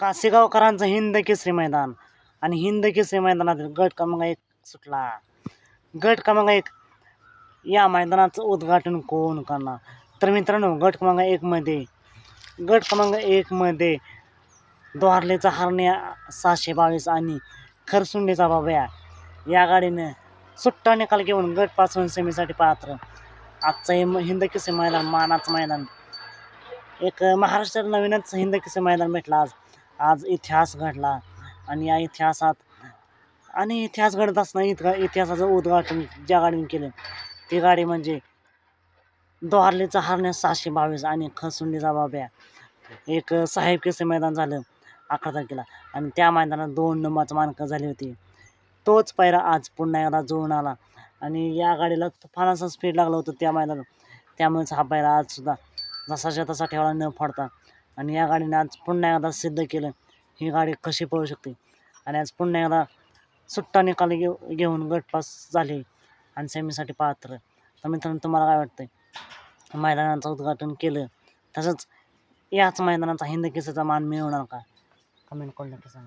कासेगावकरांचं हिंद केसरी मैदान. आणि हिंद केसरी मैदानातील गट क्रमांक एक सुटला. गट क्रमांक एक या मैदानाचं उद्घाटन कोण करणार? तर मित्रांनो गट क्रमांक एकमध्ये गट क्रमांक एकमध्ये द्वारलेचा हरण्या सहाशे बावीस आणि खरसुंडीचा बाब्या या गाडीनं सुट्टा निकाल घेऊन गटपासून सेमीसाठी पात्र. आजचं हे हिंद किसे मैदान मानाचं मैदान. एक महाराष्ट्रात नवीनच हिंद किसे मैदान भेटला आज. आज इतिहास घडला आणि या इतिहासात आणि इतिहास घडत असताना इतका इतिहासाचं उद्घाटन ज्या गाडीने केलं ती गाडी म्हणजे दोहारलीचा हारण्यास सहाशे बावीस आणि खसुंडीचा बाब्या. एक साहेब केसे मैदान झालं अकरा तारखेला आणि त्या मैदानात दोन नंबरचं मानकं झाली होती. तोच पायरा आज पुन्हा एकदा जुळून आला आणि या गाडीला तुफान असा स्पीड लागलं होतं त्या मैदानात. त्यामुळेच हा पायरा आजसुद्धा जसाच्या तसा ठेवला न पडता आणि या गाडीने आज पुन्हा एकदा सिद्ध केलं ही गाडी कशी पळू शकते? आणि आज पुन्हा एकदा सुट्टा निकाल घेऊ घेऊन गटपास झाले आणि सेमीसाठी पात्र. तर मित्रांनो तुम्हाला काय वाटतं मैदानाचं उद्घाटन केलं तसंच याच मैदानाचा हिंद केसरीचा मान मिळवणार का? कमेंट करून नक्की सांगा.